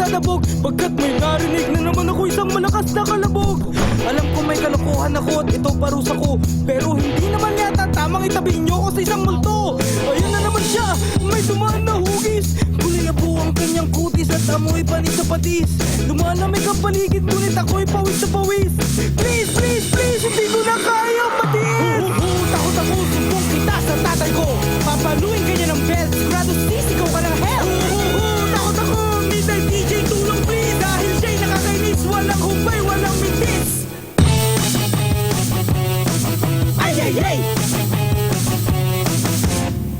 dadabog Pagkat may narinig na naman ako isang malakas na kalabog. Alam ko may kalokohan ako at ito parusa ko Pero hindi naman yata tamang itabi niyo ko sa isang multo. Ayan na naman siya, may dumaan na hugis. Kulay na po ang kanyang kutis at amoy panis sa patis. Lumalamig ang paligid ngunit ako'y pawis sa pawis. Please, please, please, hindi ko na kaya patis. Takot ako, sumbong kita sa tatay ko Papaluin Ay, ay!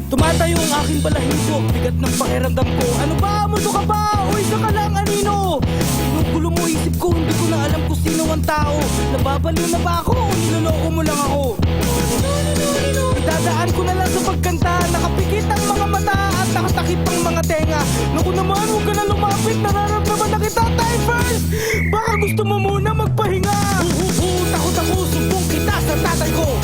Tumatayo ang aking balahibo Bigat ng pakiramdam ko Ano ba? Mundo ka ba? O isa ka lang anino? Ginugulo mo isip ko Hindi ko na alam kung sino ang tao Nababaliw na ba ako? O niloloko mo lang ako? Idadaan ko na lang sa pagkanta Nakapikit ang mga mata At nakatakip ang mga tenga Naku naman, huwag ka na lumapit Nararamdaman na kita time first Baka gusto mo muna magpahinga Uhuhu, takot ako Sumbong kita sa tatay ko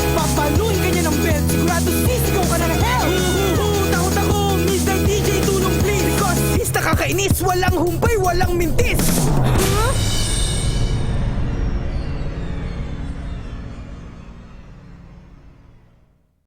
nakakainis Walang humpay, walang mintis Huh?